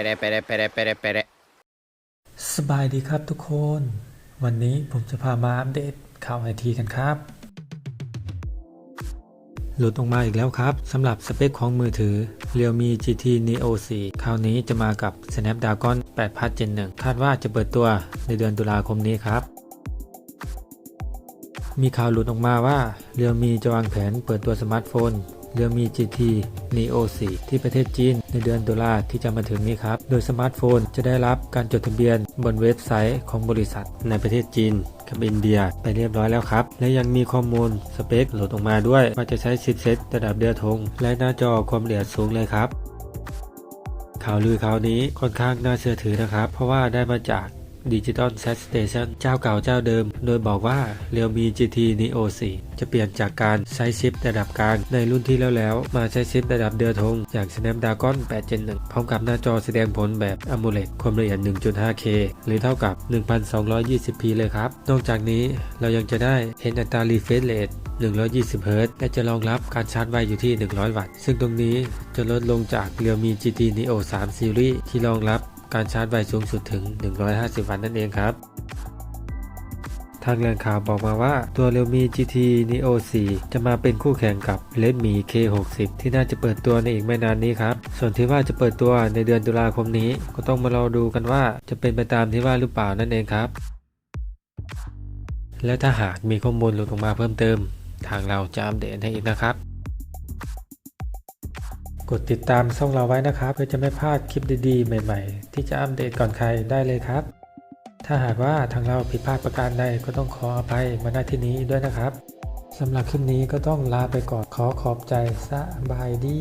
Pere, pere, pere, pere, pere. สบายดีครับทุกคน วันนี้ผมจะพามาอัปเดตข่าวไอทีกันครับ หลุดออกมาอีกแล้วครับสำหรับสเปคของมือถือ Realme GT Neo 4 คราวนี้จะมากับ Snapdragon 8 Plus Gen 1 คาดว่าจะเปิดตัวในเดือนตุลาคมนี้ครับ มีข่าวหลุดออกมาว่า Realme จะวางแผนเปิดตัวสมาร์ทโฟน Realme GT Neo 4 ที่ประเทศจีนในเดือนตุลาที่จะมาถึงนี้ครับ โดยสมาร์ทโฟนจะได้รับการจดทะเบียนบนเว็บไซต์ของบริษัทในประเทศจีนกับอินเดียไปเรียบร้อยแล้วครับ และยังมีข้อมูลสเปคหลุดออกมาด้วย ว่าจะใช้ชิปเซ็ตระดับเดือดธง และหน้าจอความละเอียดสูงเลยครับ ข่าวลือข่าวนี้ค่อนข้างน่าเชื่อถือนะครับ เพราะว่าได้มาจาก Digital s a t Station เจ้าเก่าเจ้าเดิม โดยบอกว่า Realme GT Neo 4 จะเปลี่ยนจากการใช้ชิประดับกลางในรุ่นที่แล้วแล้ว มาใช้ชิประดับเดือดธงอย่าง Snapdragon 8 Gen 1 พร้อมกับหน้าจอแสดงผลแบบ AMOLED ความละเอียด 1.5K หรือเท่ากับ 1220p เลยครับ นอกจากนี้เรายังจะได้เห็นอัตรา refresh rate 120 Hz และจะรองรับการชาร์จไวอยู่ที่ 100 วัตต์ ซึ่งตรงนี้จะลดลงจาก Realme GT Neo 3 Series ที่รองรับ การชาร์จไวสูงสุดถึง 150 วัตต์นั่นเองครับ ทางแหล่งข่าวบอกมาว่าตัว Realme GT Neo 4 จะมาเป็นคู่แข่งกับ Redmi K60 ที่น่าจะเปิดตัวในอีกไม่นานนี้ครับ ส่วนที่ว่าจะเปิดตัวในเดือนตุลาคมนี้ ก็ต้องมารอดูกันว่าจะเป็นไปตามที่ว่าหรือเปล่านั่นเองครับ และถ้าหากมีข้อมูลหลุดออกมาเพิ่มเติม ทางเราจะอัปเดตให้อีกนะครับ กดติดตามช่องเราไว้นะครับ เพื่อจะไม่พลาดคลิปดีๆ ใหม่ๆ ที่จะอัปเดตก่อนใครได้เลยครับ ถ้าหากว่าทางเราผิดพลาดประการใดก็ต้องขออภัยมาณที่นี้ด้วยนะครับสำหรับคลิปนี้ก็ต้องลาไปก่อนขอขอบใจสบายดี